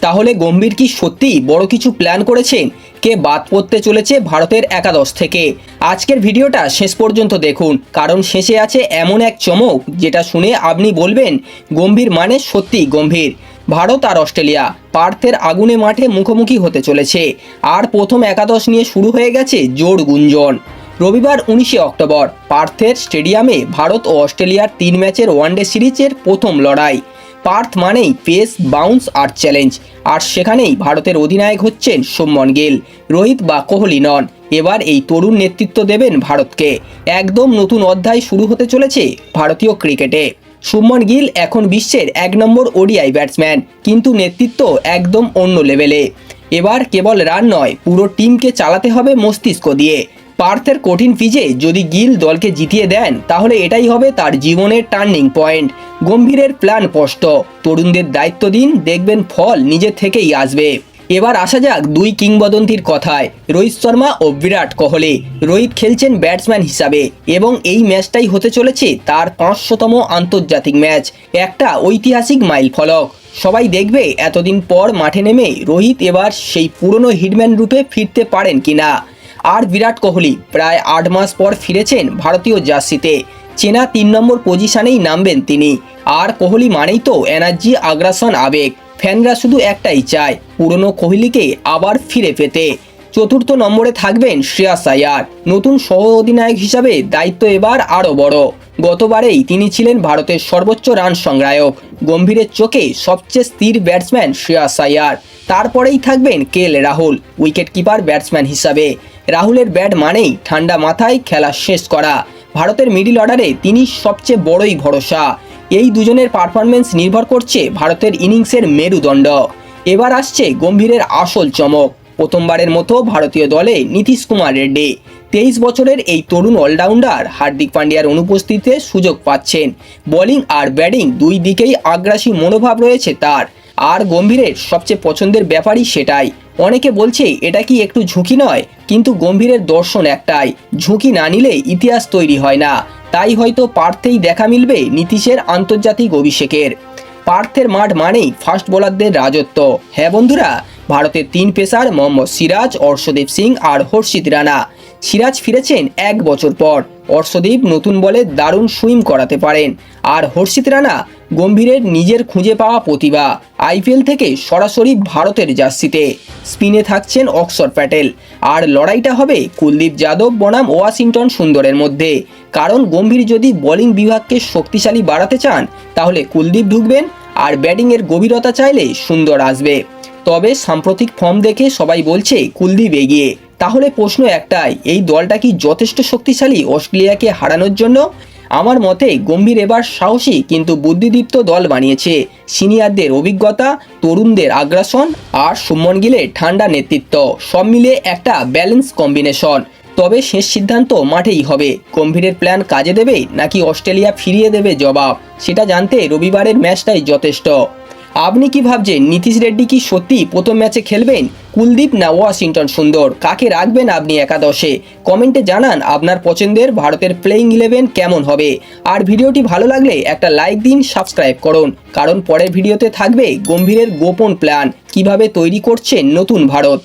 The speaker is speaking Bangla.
তাহলে গম্ভীর কি সত্যিই বড় কিছু প্ল্যান করেছেন কে বাদ পড়তে চলেছে ভারতের একাদশ থেকে? আজকের ভিডিওটা শেষ পর্যন্ত দেখুন, কারণ শেষে আছে এমন এক চমক যেটা শুনে আপনি বলবেন, গম্ভীর মানে সত্যিই গম্ভীর। ভারত আর অস্ট্রেলিয়া, পার্থের আগুনে মাঠে মুখোমুখি হতে চলেছে, আর প্রথম একাদশ নিয়ে শুরু হয়ে গেছে জোর গুঞ্জন। রবিবার উনিশে অক্টোবর, পার্থের স্টেডিয়ামে ভারত ও অস্ট্রেলিয়ার তিন ম্যাচের ওয়ানডে সিরিজের প্রথম লড়াই। পার্থ মানেই পেস, বাউন্স আর চ্যালেঞ্জ। আর সেখানেই ভারতের অধিনায়ক হচ্ছেন সোমন গিল। রোহিত বা কোহলি নন। এবার এই তরুণ নেতৃত্ব দেবেন ভারতকে। একদম নতুন অধ্যায় শুরু হতে চলেছে ভারতীয় ক্রিকেটে। সুমন গিল এখন বিশ্বের এক নম্বর ওডিআই ব্যাটসম্যান, কিন্তু নেতৃত্ব একদম অন্য লেভেলে। এবার কেবল রান নয়, পুরো টিমকে চালাতে হবে মস্তিষ্ক দিয়ে। পার্থের কঠিন পিচে যদি গিল দলকে জিতিয়ে দেন, তাহলে এটাই হবে তার জীবনের টার্নিং পয়েন্ট। গম্ভীরের প্ল্যান স্পষ্ট। তরুণদের দায়িত্ব দিন, দেখবেন ফল নিজে থেকেই আসবে। এবার আসা যাক দুই কিংবদন্তির কথায়। রোহিত শর্মা ও বিরাট কোহলি। রোহিত খেলছেন ব্যাটসম্যান হিসাবে এবং এই ম্যাচটাই হতে চলেছে তার পাঁচশোতম আন্তর্জাতিক ম্যাচ। একটা ঐতিহাসিক মাইল ফলক। সবাই দেখবে এতদিন পর মাঠে নেমে রোহিত এবার সেই পুরনো হিটম্যান রূপে ফিরতে পারেন কিনা। আর বিরাট কোহলি প্রায় আট মাস পর ফিরেছেন ভারতীয় জার্সিতে। চেনা তিন নম্বর পজিশনেই নামবেন তিনি। আর কোহলি মানেই তো এনার্জি, আগ্রাসন, আবেগ। ফ্যানরা শুধু একটাই চায়, পুরনো কোহলিকে আবার ফিরে পেতে। চতুর্থ নম্বরে থাকবেন শ্রেয়াস আয়ার নতুন সহ অধিনায়ক হিসাবে দায়িত্ব এবার আরও বড়। গতবারেই তিনি ছিলেন ভারতের সর্বোচ্চ রান সংগ্রাহক গম্ভীরের চোখে সবচেয়ে স্থির ব্যাটসম্যান শ্রেয়াস আয়ার তারপরেই থাকবেন K L Rahul wicket keeper batsman হিসাবে। রাহুলের ব্যাট মানেই ঠান্ডা মাথায় খেলা শেষ করা। ভারতের মিডিল অর্ডারে তিনি সবচেয়ে বড়ই ভরসা। এই দুজনের পারফরমেন্স নির্ভর করছে ভারতের ইনিংসের মেরুদণ্ড। এবার আসছে গম্ভীরের আসল চমক। প্রথমবারের মতো ভারতীয় দলে নীতিশ কুমার রেড্ডি তেইশ বছরের এই তরুণ অলরাউন্ডার হার্দিক পান্ডিয়ার অনুপস্থিতিতে সুযোগ পাচ্ছেন। বোলিং আর ব্যাটিং দুই দিকেই আগ্রাসী মনোভাব রয়েছে তার। আর গম্ভীরের সবচেয়ে পছন্দের ব্যাপারই সেটাই। অনেকে বলছে, এটা কি একটু ঝুঁকি নয়? কিন্তু গম্ভীরের দর্শন একটাই, ঝুঁকি না নিলে ইতিহাস তৈরি হয় না। তাই হয়তো পার্থেই দেখা মিলবে নীতিশের আন্তর্জাতিক অভিষেকের। পার্থের মাঠ মানেই ফাস্ট বোলারদের রাজত্ব। হ্যাঁ বন্ধুরা ভারতের তিন পেসার মোহাম্মদ সিরাজ, অর্শদীপ সিং আর হর্ষিত রানা। সিরাজ ফিরেছেন এক বছর পর। অর্শদীপ নতুন বলে দারুণ সুইম করাতে পারেন। আর হর্ষিত রানা গম্ভীরের নিজের খুঁজে পাওয়া প্রতিভা। আইপিএল থেকে সরাসরি ভারতের জার্সিতে। স্পিনে থাকছেন অক্সর প্যাটেল। আর লড়াইটা হবে কুলদীপ যাদব, বনাম ওয়াশিংটন সুন্দরের মধ্যে। কারণ গম্ভীর যদি বোলিং বিভাগকে শক্তিশালী বাড়াতে চান, তাহলে কুলদীপ ঢুকবেন। আর ব্যাটিংয়ের গভীরতা চাইলে সুন্দর আসবে। তবে সাম্প্রতিক ফর্ম দেখে সবাই বলছে কুলদীপ এগিয়ে। তাহলে প্রশ্ন একটাই, এই দলটা কি যথেষ্ট শক্তিশালী অস্ট্রেলিয়াকে হারানোর জন্য? আমার মতে গম্ভীর এবার সাহসী কিন্তু বুদ্ধিদীপ্ত দল বানিয়েছে। সিনিয়রদের অভিজ্ঞতা, তরুণদের আগ্রাসন আর সুমন গিলের ঠান্ডা নেতৃত্ব, সব মিলে একটা ব্যালেন্স কম্বিনেশন। তবে শেষ সিদ্ধান্ত মাঠেই হবে। গম্ভীরের প্ল্যান কাজে দেবে নাকি অস্ট্রেলিয়া ফিরিয়ে দেবে জবাব? সেটা জানতে রবিবারের ম্যাচটাই যথেষ্ট। আপনি কি ভাবছেন, নীতিশ রেড্ডি কি সত্যি প্রথম ম্যাচে খেলবেন? কুলদীপ না ওয়াশিংটন সুন্দর? কাকে রাখবেন আপনি একাদশে? কমেন্টে জানান আপনার পছন্দের ভারতের প্লেইং ইলেভেন কেমন হবে। আর ভিডিওটি ভালো লাগলে একটা লাইক দিন সাবস্ক্রাইব করুন। কারণ পরের ভিডিওতে থাকবে গম্ভীরের গোপন প্ল্যান কীভাবে তৈরি করছে নতুন ভারত।